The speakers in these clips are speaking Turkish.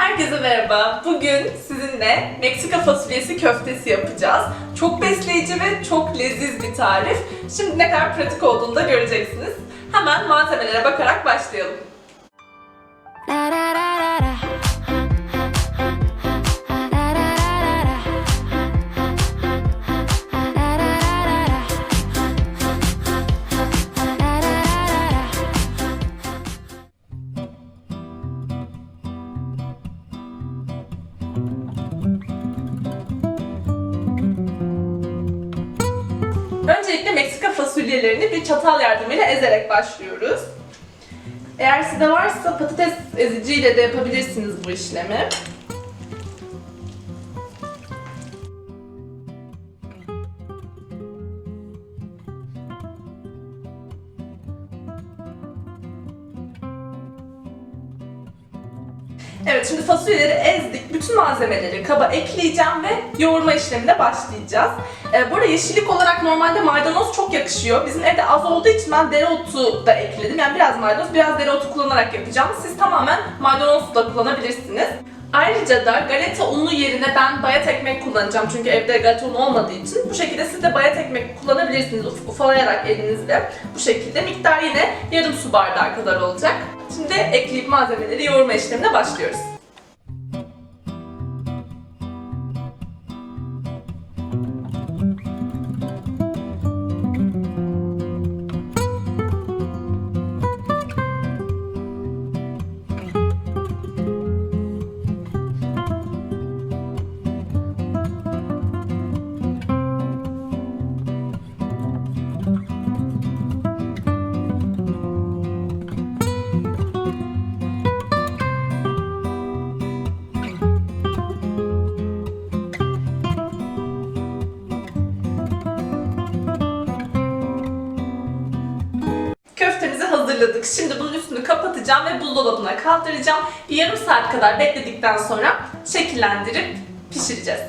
Herkese merhaba. Bugün sizinle Meksika fasulyesi köftesi yapacağız. Çok besleyici ve çok leziz bir tarif. Şimdi ne kadar pratik olduğunu da göreceksiniz. Hemen malzemelere bakarak başlayalım. Öncelikle Meksika fasulyelerini bir çatal yardımıyla ezerek başlıyoruz. Eğer sizde varsa patates eziciyle de yapabilirsiniz bu işlemi. Evet şimdi fasulyeleri Bütün malzemeleri kaba ekleyeceğim ve yoğurma işlemine başlayacağız. Ee, bu arada yeşillik olarak normalde maydanoz çok yakışıyor. Bizim evde az olduğu için ben dereotu da ekledim. Yani biraz maydanoz, biraz dereotu kullanarak yapacağım. Siz tamamen maydanoz da kullanabilirsiniz. Ayrıca da galeta unu yerine ben bayat ekmek kullanacağım. Çünkü evde galeta unu olmadığı için. Bu şekilde siz de bayat ekmek kullanabilirsiniz. Uf- Ufalayarak elinizle. Bu şekilde. Miktar yine yarım su bardağı kadar olacak. Şimdi ekleyip malzemeleri yoğurma işlemine başlıyoruz. Hazırladık. Şimdi bunun üstünü kapatacağım ve buzdolabına kaldıracağım. Bir yarım saat kadar bekledikten sonra şekillendirip pişireceğiz.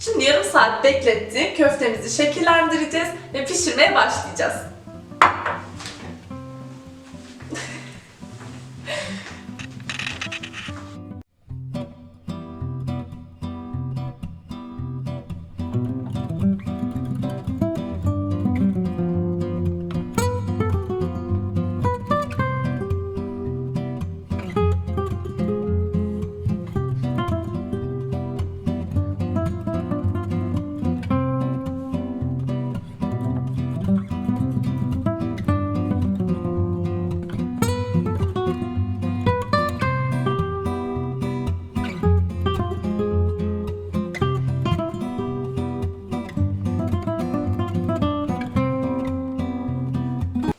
Şimdi yarım saat bekletti. Köftemizi şekillendireceğiz ve pişirmeye başlayacağız.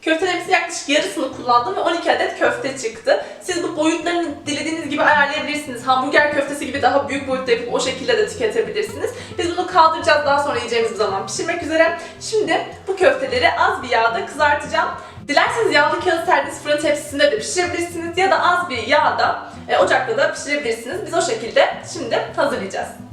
Köftelerimizin yaklaşık yarısını kullandım ve 12 adet köfte çıktı. Siz bu boyutlarını dilediğiniz gibi ayarlayabilirsiniz. Hamburger köftesi gibi daha büyük boyutta yapıp o şekilde de tüketebilirsiniz. Biz bunu kaldıracağız daha sonra yiyeceğimiz zaman pişirmek üzere. Şimdi bu köfteleri az bir yağda kızartacağım. Dilerseniz yağlı kağıt serdiğiniz fırın tepsisinde de pişirebilirsiniz ya da az bir yağda e, ocakta da pişirebilirsiniz. Biz o şekilde şimdi hazırlayacağız.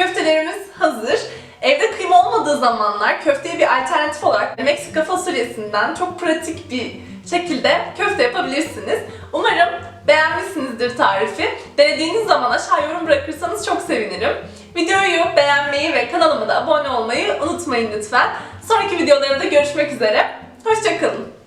Köftelerimiz hazır. Evde kıyma olmadığı zamanlar köfteye bir alternatif olarak Meksika fasulyesinden çok pratik bir şekilde köfte yapabilirsiniz. Umarım beğenmişsinizdir tarifi. Denediğiniz zaman aşağı yorum bırakırsanız çok sevinirim. Videoyu beğenmeyi ve kanalıma da abone olmayı unutmayın lütfen. Sonraki videolarımda görüşmek üzere. Hoşçakalın.